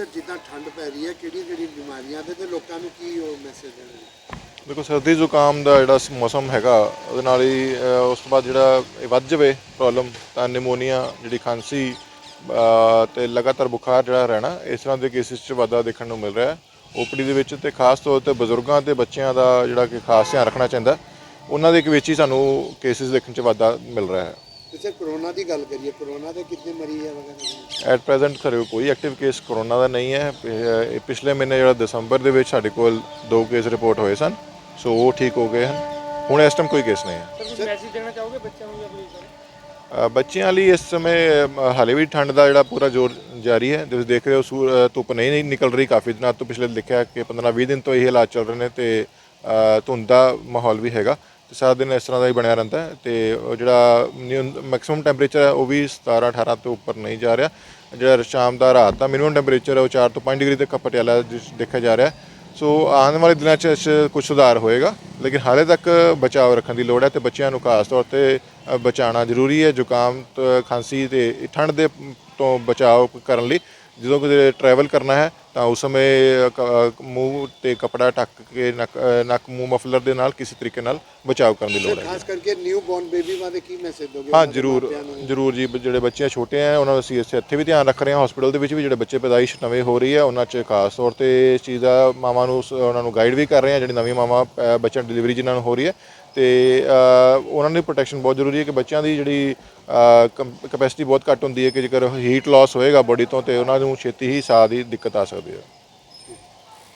Sir ਜਿੱਦਾਂ ਠੰਡ ਪੈ ਰਹੀ ਹੈ ਕਿਹੜੀਆਂ ਕਿਹੜੀਆਂ ਬਿਮਾਰੀਆਂ ਦੇ ਤੇ ਲੋਕਾਂ ਨੂੰ ਕੀ ਉਹ ਮੈਸੇਜ ਦੇਣਾ? ਦੇਖੋ ਸਰਦੀ ਜ਼ੁਕਾਮ ਦਾ ਜਿਹੜਾ ਮੌਸਮ ਹੈਗਾ ਉਹਦੇ ਨਾਲ ਹੀ ਅ, ਉਸ ਤੋਂ ਬਾਅਦ ਜਿਹੜਾ ਇਹ ਵੱਧ ਜਾਵੇ ਪ੍ਰੋਬਲਮ ਤਾਂ ਨਿਮੋਨੀਆ ਜਿਹੜੀ ਖਾਂਸੀ ਅ, ਤੇ ਲਗਾਤਾਰ ਬੁਖਾਰ ਜਿਹੜਾ ਰਹਿਣਾ ਇਸ ਤਰ੍ਹਾਂ ਦੇ ਕੇਸਿਸ 'ਚ ਵਾਧਾ ਦੇਖਣ ਨੂੰ ਮਿਲ ਰਿਹਾ ਹੈ। ਓਪੀਡੀ ਦੇ ਵਿੱਚ ਤੇ ਖਾਸ ਤੌਰ ਤੇ ਬਜ਼ੁਰਗਾਂ ਤੇ ਬੱਚਿਆਂ ਦਾ ਜਿਹੜਾ ਕਿ ਖਾਸ ਧਿਆਨ ਰੱਖਣਾ ਚਾਹੀਦਾ ਉਹਨਾਂ ਦੇ ਵਿੱਚ ਹੀ ਸਾਨੂੰ ਕੇਸਿਸ ਦੇਖਣ 'ਚ ਵਾਧਾ ਮਿਲ ਰਿਹਾ ਹੈ। ਤੇ ਸਰ ਕਰੋਨਾ ਦੀ ਗੱਲ ਕਰੀਏ ਕਰੋਨਾ ਦੇ ਕਿੰਨੇ ਮਰੀਜ਼ ਹੈ ਵਗੈਰਾ? ਐਟ ਪ੍ਰੈਜ਼ੈਂਟ ਸਾਡੇ ਕੋਈ ਐਕਟਿਵ ਕੇਸ ਕਰੋਨਾ ਦਾ ਨਹੀਂ ਹੈ। ਇਹ ਪਿਛਲੇ ਮਹੀਨੇ ਜਿਹੜਾ ਦਸੰਬਰ ਦੇ ਵਿੱਚ ਸਾਡੇ ਕੋਲ ਦੋ ਕੇਸ ਰਿਪੋਰਟ ਹੋਏ ਸਨ ਸੋ ਉਹ ਠੀਕ ਹੋ ਗਏ ਹਨ। ਹੁਣ ਇਸ ਟਾਈਮ ਕੋਈ ਕੇਸ ਨਹੀਂ ਹੈ। ਕੁਝ ਮੈਸੇਜ ਦੇਣਾ ਚਾਹੋਗੇ ਬੱਚਿਆਂ ਨੂੰ ਜਾਂ ਆਪਣੀ ਅ, ਬੱਚਿਆਂ ਲਈ ਇਸ ਸਮੇਂ ਅ, ਹਾਲੇ ਵੀ ਠੰਡ ਦਾ ਜਿਹੜਾ ਪੂਰਾ ਜ਼ੋਰ ਜਾਰੀ ਹੈ। ਤੁਸੀਂ ਦੇਖ ਰਹੇ ਹੋ ਸੂਰ ਅ, ਧੁੱਪ ਨਹੀਂ ਨਹੀਂ ਨਿਕਲ ਰਹੀ ਕਾਫੀ ਦਿਨਾਂ ਤੋਂ। ਪਿਛਲੇ ਲਿਖਿਆ ਕਿ 15-20 ਦਿਨ ਤੋਂ ਇਹ ਹਾਲਾਤ ਚੱਲ ਰਹੇ ਨੇ ਤੇ ਅ, ਧੁੰਦ ਦਾ ਮਾਹੌਲ ਵੀ ਹੈਗਾ। ਤੇ ਸਾਰਾ ਦਿਨ ਇਸ ਤਰ੍ਹਾਂ ਦਾ ਹੀ ਬਣਿਆ ਰਹਿੰਦਾ ਹੈ ਤੇ ਉਹ ਜਿਹੜਾ ਮੈਕਸਿਮਮ ਟੈਂਪਰੇਚਰ ਹੈ ਉਹ ਵੀ 17-18 ਤੋਂ ਉੱਪਰ ਨਹੀਂ ਜਾ ਰਿਹਾ। ਜਿਹੜਾ ਸ਼ਾਮ ਦਾ ਰਾਤ ਦਾ ਮਿਨੀਮਮ ਟੈਂਪਰੇਚਰ ਹੈ ਉਹ 4 ਤੋਂ 5 ਡਿਗਰੀ ਤੱਕ ਪਟਿਆਲਾ ਜਿਸ ਦੇਖਿਆ ਜਾ ਰਿਹਾ ਸੋ ਆਉਣ ਵਾਲੇ ਦਿਨਾਂ 'ਚ ਇਸ 'ਚ ਕੁਝ ਸੁਧਾਰ ਹੋਏਗਾ, ਲੇਕਿਨ ਹਾਲੇ ਤੱਕ ਬਚਾਅ ਰੱਖਣ ਦੀ ਲੋੜ ਹੈ ਤੇ ਬੱਚਿਆਂ ਨੂੰ ਖਾਸ ਤੌਰ ਤੇ ਬਚਾਉਣਾ ਜ਼ਰੂਰੀ ਹੈ। ਜ਼ੁਕਾਮ, ਤੋਂ, ਖਾਂਸੀ ਤੇ ਠੰਡ ਦੇ ਤੋਂ ਬਚਾਅ ਕਰਨ ਲਈ ਜਦੋਂ ਕਿਤੇ ਟਰੈਵਲ ਕਰਨਾ ਹੈ ਤਾਂ ਉਸ ਸਮੇਂ ਕ- ਮੂੰਹ ਤੇ ਕਪੜਾ ਢੱਕ ਕੇ ਨੱਕ ਅ, ਨੱਕ ਮੂੰਹ ਮਫਲਰ ਦੇ ਨਾਲ ਕਿਸੇ ਤਰੀਕੇ ਨਾਲ ਬਚਾਅ ਕਰਨ ਦੀ ਲੋੜ ਹੈ ਖਾਸ ਕਰਕੇ ਨਿਊ ਬੌਰਨ ਬੇਬੀ ਬਾਰੇ ਕੀ ਮੈਸੇਜ ਦੋਗੇ ਹਾਂ ਜਰੂਰ? ਜਰੂਰ ਜੀ ਬ- ਜਿਹੜੇ ਬੱਚੇ ਛੋਟੇ ਆ ਉਹਨਾਂ ਦਾ ਅਸੀਂ ਇਸ ਇੱਥੇ ਵੀ ਧਿਆਨ ਰੱਖ ਰਹੇ ਹਾਂ ਹਸਪੀਟਲ ਦੇ ਵਿੱਚ ਵੀ ਜਿਹੜੇ ਬੱਚੇ ਪੈਦਾਇਸ਼ ਨਵੇਂ ਹੋ ਰਹੀ ਹੈ ਉਹਨਾਂ 'ਚ ਖਾਸ ਤੌਰ ਤੇ ਇਸ ਚੀਜ਼ ਦਾ ਮਾਵਾਂ ਨੂੰ ਸ- ਉਹਨਾਂ ਨੂੰ ਗਾਈਡ ਵੀ ਕਰ ਰਹੇ ਹਾਂ ਜਿਹੜੀ ਨਵੀਂ ਮਾਵਾਂ ਅ, ਬੱਚਿਆਂ ਡਿਲੀਵਰੀ ਜਿਨ੍ਹਾਂ ਨੂੰ ਹੋ ਰਹੀ ਹੈ ਤੇ ਉਹਨਾਂ ਦੀ ਪ੍ਰੋਟੈਕਸ਼ਨ ਬਹੁਤ ਜ਼ਰੂਰੀ ਹੈ ਕਿ ਬੱਚਿਆਂ ਦੀ ਜਿਹੜੀ ਕੈਪੈਸਿਟੀ ਬਹੁਤ ਘੱਟ ਹੁੰਦੀ ਹੈ ਕਿ ਜੇਕਰ ਹੀਟ ਲਾਸ ਹੋਏਗਾ ਬੋਡੀ ਤੋਂ ਤੇ ਉਹਨਾਂ ਨੂੰ ਛੇਤੀ ਹੀ ਸਾਹ ਦੀ ਦਿੱਕਤ ਆ ਸਕਦੀ ਹੈ।